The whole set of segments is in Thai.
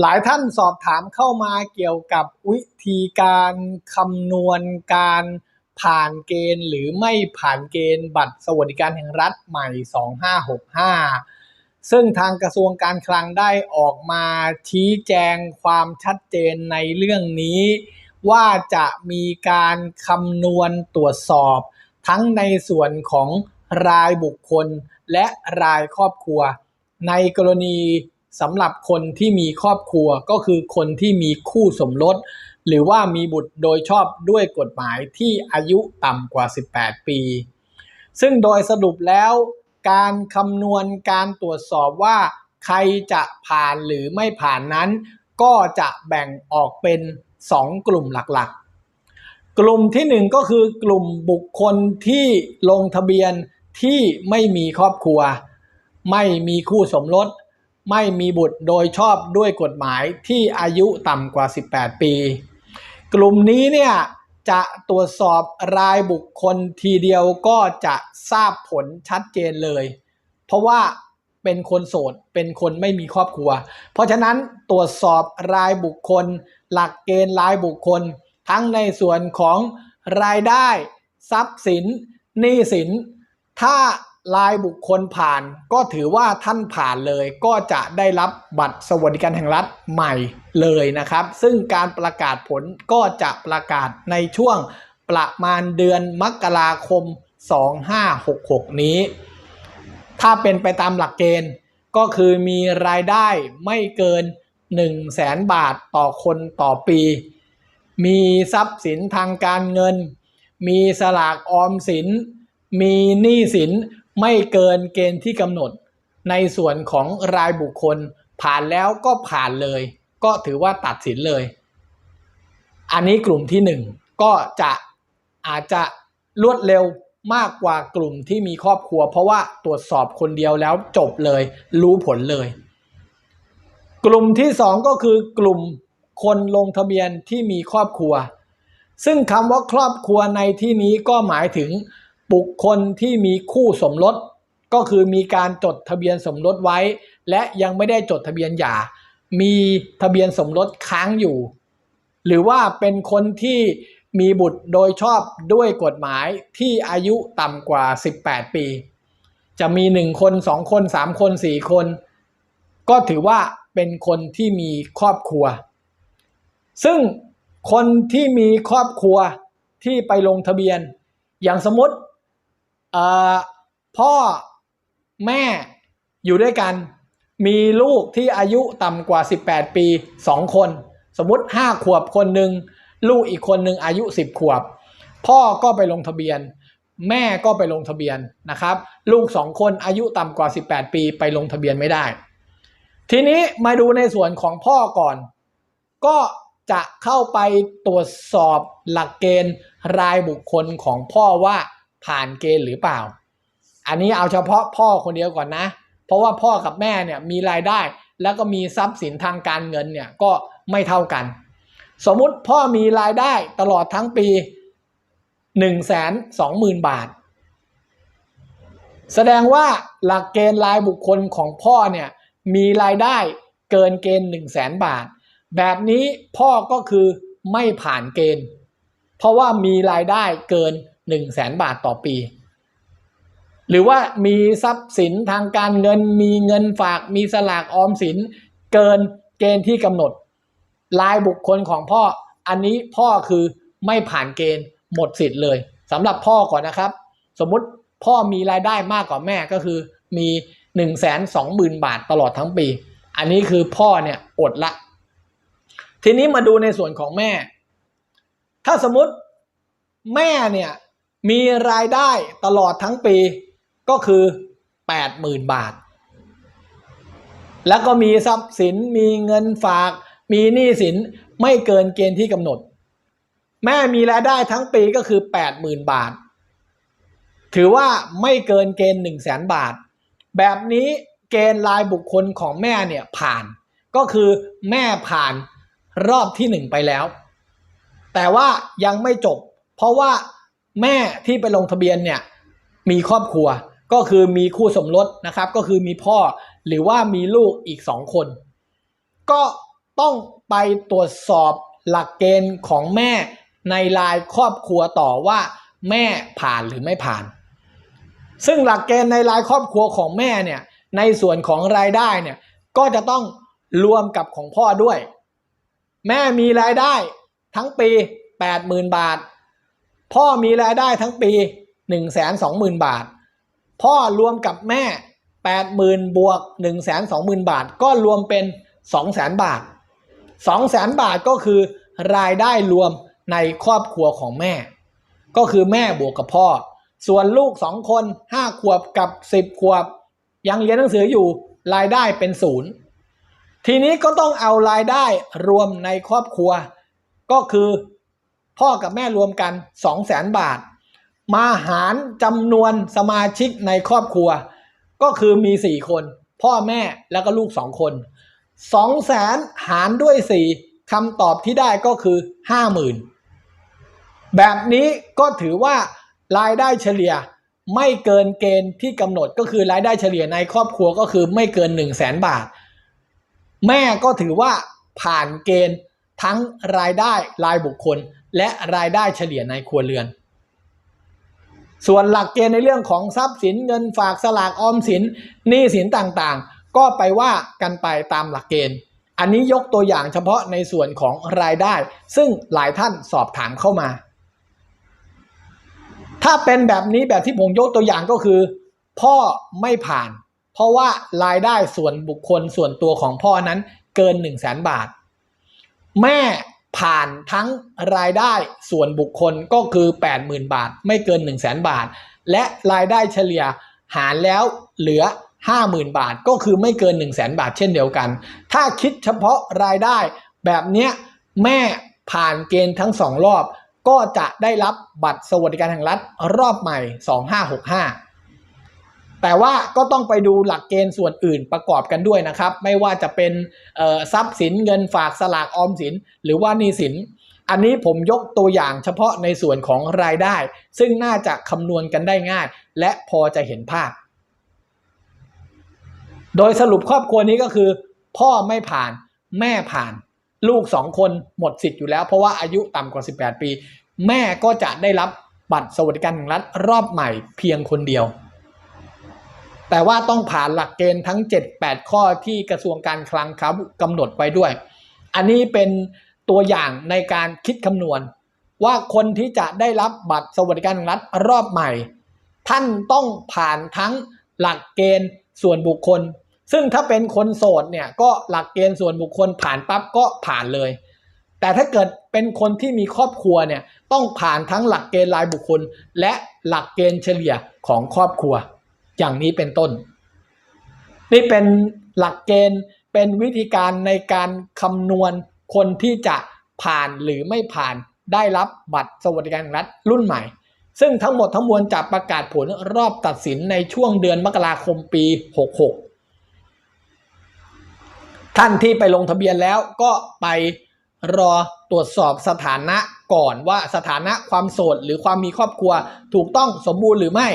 หลายท่านสอบถามเข้ามาเกี่ยวกับวิธีการคำนวณการผ่านเกณฑ์หรือไม่ผ่านเกณฑ์บัตรสวัสดิการแห่งรัฐใหม่ 2565 ซึ่งทางกระทรวงการคลังได้ออกมาชี้แจงความชัดเจนในเรื่องนี้ ว่าจะมีการคำนวณตรวจสอบ ทั้งในส่วนของรายบุคคลและรายครอบครัว ในกรณี สำหรับคนที่มีครอบครัวก็คือคนที่มีคู่สมรส หรือว่ามีบุตรโดยชอบด้วยกฎหมายที่อายุต่ำกว่า 18 ปี ซึ่งโดยสรุปแล้วการคำนวณการตรวจสอบว่าใครจะผ่านหรือไม่ผ่านนั้น ก็จะแบ่งออกเป็น 2 กลุ่มหลักๆ กลุ่มที่ 1 ก็คือกลุ่มบุคคลที่ลงทะเบียนที่ไม่มีครอบครัว ไม่มีคู่สมรส ไม่มีบุตรโดยชอบด้วยกฎหมายที่อายุต่ำกว่า 18 ปี กลุ่มนี้เนี่ยจะตรวจสอบรายบุคคลทีเดียวก็จะทราบผลชัดเจนเลย เพราะว่าเป็นคนโสด เป็นคนไม่มีครอบครัว เพราะฉะนั้นตรวจสอบรายบุคคล หลักเกณฑ์รายบุคคล ทั้งในส่วนของรายได้ ทรัพย์สินหนี้สิน ถ้า รายบุคคลผ่าน ก็ถือว่าท่านผ่านเลย ก็จะได้รับบัตรสวัสดิการแห่งรัฐใหม่เลยนะครับ ซึ่งการประกาศผลก็จะประกาศในช่วงประมาณเดือนมกราคม 2566 นี้ ถ้าเป็นไปตามหลักเกณฑ์ก็คือมีรายได้ไม่เกิน 1 0 0 0 0แสนบาทต่อคนต่อปี มีทรัพย์สินทางการเงิน มีสลากออมสิน มีหนี้สิน ไม่เกินเกณฑ์ที่กำหนด ในส่วนของรายบุคคลผ่านแล้วก็ผ่านเลย ก็ถือว่าตัดสินเลย อันนี้กลุ่มที่หนึ่งก็จะอาจจะรวดเร็วมากกว่ากลุ่มที่มีครอบครัว เพราะว่าตรวจสอบคนเดียวแล้วจบเลย รู้ผลเลย กลุ่มที่สองก็คือกลุ่มคนลงทะเบียนที่มีครอบครัว ซึ่งคำว่าครอบครัวในที่นี้ก็หมายถึง บุคคลที่มีคู่สมรสก็คือมีการจดทะเบียนสมรสไว้ และยังไม่ได้จดทะเบียนหย่า มีทะเบียนสมรสค้างอยู่ หรือว่าเป็นคนที่มีบุตรโดยชอบด้วยกฎหมายที่อายุต่ำกว่า 18 ปี จะมี 1 คน 2 คน 3 คน 4 คน ก็ถือว่าเป็นคนที่มีครอบครัว ซึ่งคนที่มีครอบครัวที่ไปลงทะเบียน อย่างสมมติ พ่อแม่อยู่ด้วยกัน มีลูกที่อายุต่ำกว่า 18 ปี 2 คน สมมติ 5 ขวบคนหนึ่งลูกอีกคนหนึ่งอายุ 10 ขวบ พ่อก็ไปลงทะเบียน แม่ก็ไปลงทะเบียนนะครับ ลูก 2 คนอายุต่ำกว่า 18 ปีไปลงทะเบียนไม่ได้ ทีนี้มาดูในส่วนของพ่อก่อน ก็จะเข้าไปตรวจสอบหลักเกณฑ์รายบุคคลของพ่อว่า ผ่านเกณฑ์หรือเปล่า อันนี้เอาเฉพาะพ่อคนเดียวก่อนนะ เพราะว่าพ่อกับแม่เนี่ยมีรายได้ แล้วก็มีทรัพย์สินทางการเงินเนี่ยก็ไม่เท่ากัน สมมุติพ่อมีรายได้ตลอดทั้งปี1นึ่งแสนสองหมื่นบาท แสดงว่าหลักเกณฑ์รายบุคคลของพ่อเนี่ยมีรายได้เกินเกณฑ์1นึ่งแสนบาท แบบนี้พ่อก็คือไม่ผ่านเกณฑ์ เพราะว่ามีรายได้เกิน 1 0 0 0 0แสนบาทต่อปี หรือว่ามีทรัพย์สินทางการเงิน มีเงินฝาก มีสลากออมสิน เกินเกณฑ์ที่กำหนดรายบุคคลของพ่อ อันนี้พ่อคือไม่ผ่านเกณฑ์หมดสิทธิ์เลยสำหรับพ่อก่อนนะครับ สมมติพ่อมีรายได้มากกว่าแม่ก็คือมี1นึ่งแสนสองหมื่นบาทตลอดทั้งปี อันนี้คือพ่อเนี่ยอดละ ทีนี้มาดูในส่วนของแม่ ถ้าสมมติแม่เนี่ย มีรายได้ตลอดทั้งปีก็คือ 80,000 บาท แล้วก็มีทรัพย์สินมีเงินฝาก มีหนี้สินไม่เกินเกณฑ์ที่กำหนด แม่มีรายได้ทั้งปีก็คือ 80,000 บาท ถือว่าไม่เกินเกณฑ์1 0 0 0 0แสนบาท แบบนี้เกณฑ์รายบุคคลของแม่เนี่ยผ่าน ก็คือแม่ผ่านรอบที่ 1 ไปแล้ว แต่ว่ายังไม่จบ เพราะว่า แม่ที่ไปลงทะเบียนเนี่ยมีครอบครัวก็คือมีคู่สมรสนะครับ ก็คือมีพ่อหรือว่ามีลูกอีกสองคน ก็ต้องไปตรวจสอบหลักเกณฑ์ของแม่ในรายครอบครัวต่อว่าแม่ผ่านหรือไม่ผ่าน ซึ่งหลักเกณฑ์ในรายครอบครัวของแม่เนี่ยในส่วนของรายได้เนี่ยก็จะต้องรวมกับของพ่อด้วย แม่มีรายได้ทั้งปี 80,000 บาท พ่อมีรายได้ทั้งปี 120,000 บาท พ่อรวมกับแม่ 80,000 บวก 120,000 บาท ก็รวมเป็น 200,000 บาท 200,000 บาทก็คือรายได้รวมในครอบครัวของแม่ ก็คือแม่บวกกับพ่อ ส่วนลูกสองคน 5 ขวบกับ 10 ขวบ ยังเรียนหนังสืออยู่รายได้เป็นศูนย์ทีนี้ก็ต้องเอารายได้รวมในครอบครัว ก็คือ พ่อกับแม่รวมกัน 2 0 0แสนบาท มาหารจำนวนสมาชิกในครอบครัว ก็คือมี 4 คน พ่อแม่แล้วก็ลูก 2 คน 2 0 0แสนหารด้วย 4คำตอบที่ได้ก็คือ 50,000 แบบนี้ก็ถือว่ารายได้เฉลี่ยไม่เกินเกณฑ์ที่กำหนดก็คือรายได้เฉลี่ยในครอบครัวก็คือไม่เกิน 1 0 0 0 0แสนบาท แม่ก็ถือว่าผ่านเกณฑ์ทั้งรายได้รายบุคคล และรายได้เฉลี่ยในครัวเรือน ส่วนหลักเกณฑ์ในเรื่องของทรัพย์สินเงินฝากสลากออมสินหนี้สินต่างๆ ก็ไปว่ากันไปตามหลักเกณฑ์ อันนี้ยกตัวอย่างเฉพาะในส่วนของรายได้ ซึ่งหลายท่านสอบถามเข้ามา ถ้าเป็นแบบนี้แบบที่ผมยกตัวอย่างก็คือ พ่อไม่ผ่าน เพราะว่ารายได้ส่วนบุคคลส่วนตัวของพ่อนั้นเกิน 1 0 0 0 0แสนบาท แม่ ผ่านทั้งรายได้ส่วนบุคคลก็คือ 80,000 บาท ไม่เกิน 1 0 0 0 0แสนบาท และรายได้เฉลี่ยหารแล้วเหลือ 50,000 บาท ก็คือไม่เกิน 1 0 0 0 0แสนบาท เช่นเดียวกัน ถ้าคิดเฉพาะรายได้แบบเนี้ยแม่ผ่านเกณฑ์ทั้งสองรอบ ก็จะได้รับบัตรสวัสดิการแห่งรัฐรอบใหม่ 2565 แต่ว่าก็ต้องไปดูหลักเกณฑ์ส่วนอื่นประกอบกันด้วยนะครับ ไม่ว่าจะเป็นทรัพย์สินเงินฝากสลากออมสิน หรือว่านีสิน อันนี้ผมยกตัวอย่างเฉพาะในส่วนของรายได้ ซึ่งน่าจะคำนวณกันได้ง่าย และพอจะเห็นภาพ โดยสรุปครอบครัวนี้ก็คือ พ่อไม่ผ่านแม่ผ่าน ลูกสองคนหมดสิทธิ์อยู่แล้ว เพราะว่าอายุต่ำกว่า 18 ปี แม่ก็จะได้รับบัตรสวัสดิการแห่งรัฐรอบใหม่เพียงคนเดียว แต่ว่าต้องผ่านหลักเกณฑ์ทั้ง 7-8 ข้อที่กระทรวงการคลังครับกำหนดไว้ด้วย อันนี้เป็นตัวอย่างในการคิดคำนวณ ว่าคนที่จะได้รับบัตรสวัสดิการรัฐรอบใหม่ ท่านต้องผ่านทั้งหลักเกณฑ์ส่วนบุคคล ซึ่งถ้าเป็นคนโสดเนี่ยก็หลักเกณฑ์ส่วนบุคคลผ่านปั๊บก็ผ่านเลย แต่ถ้าเกิดเป็นคนที่มีครอบครัวเนี่ยต้องผ่านทั้งหลักเกณฑ์รายบุคคล และหลักเกณฑ์เฉลี่ยของครอบครัว อย่างนี้เป็นต้น นี่เป็นหลักเกณฑ์เป็นวิธีการในการคำนวณคนที่จะผ่านหรือไม่ผ่านได้รับบัตรสวัสดิการรัฐรุ่นใหม่ ซึ่งทั้งหมดทั้งมวลจะประกาศผลรอบตัดสินในช่วงเดือนมกราคมปี 66 ท่านที่ไปลงทะเบียนแล้วก็ไปรอตรวจสอบสถานะก่อนว่าสถานะความโสดหรือความมีครอบครัวถูกต้องสมบูรณ์หรือไม่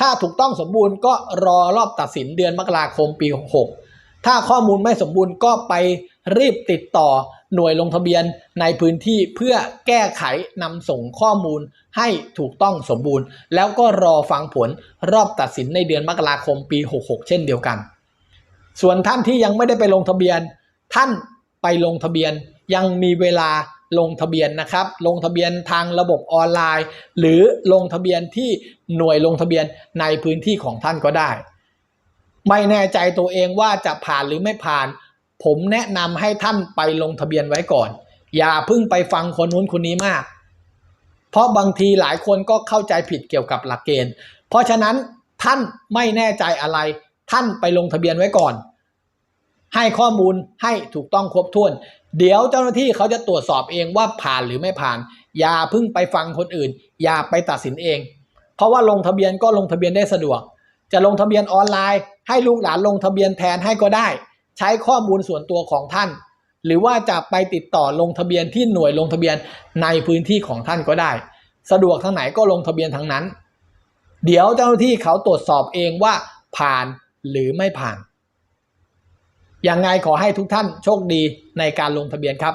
ถ้าถูกต้องสมบูรณ์ก็รอรอบตัดสินเดือนมกราคมปี 66 ถ้าข้อมูลไม่สมบูรณ์ก็ไปรีบติดต่อหน่วยลงทะเบียนในพื้นที่เพื่อแก้ไขนำส่งข้อมูลให้ถูกต้องสมบูรณ์ แล้วก็รอฟังผลรอบตัดสินในเดือนมกราคมปี 66 เช่นเดียวกัน ส่วนท่านที่ยังไม่ได้ไปลงทะเบียน ท่านไปลงทะเบียนยังมีเวลา ลงทะเบียนนะครับ ลงทะเบียนทางระบบออนไลน์ หรือลงทะเบียนที่หน่วยลงทะเบียนในพื้นที่ของท่านก็ได้ ไม่แน่ใจตัวเองว่าจะผ่านหรือไม่ผ่าน ผมแนะนำให้ท่านไปลงทะเบียนไว้ก่อน อย่าเพิ่งไปฟังคนนู้นคนนี้มาก เพราะบางทีหลายคนก็เข้าใจผิดเกี่ยวกับหลักเกณฑ์ เพราะฉะนั้นท่านไม่แน่ใจอะไร ท่านไปลงทะเบียนไว้ก่อน ให้ข้อมูลให้ถูกต้องครบถ้วน เดี๋ยวเจ้าหน้าที่เขาจะตรวจสอบเองว่าผ่านหรือไม่ผ่าน อย่าพิ่งไปฟังคนอื่น อย่าไปตัดสินเอง เพราะว่าลงทะเบียนก็ลงทะเบียนได้สะดวก จะลงทะเบียนออนไลน์ ให้ลูกหลานลงทะเบียนแทนให้ก็ได้ ใช้ข้อมูลส่วนตัวของท่าน หรือว่าจะไปติดต่อลงทะเบียนที่หน่วยลงทะเบียนในพื้นที่ของท่านก็ได้ สะดวกทางไหนก็ลงทะเบียนทางนั้น เดี๋ยวเจ้าหน้าที่เขาตรวจสอบเองว่าผ่านหรือไม่ผ่าน ยังไงขอให้ทุกท่านโชคดีในการลงทะเบียนครับ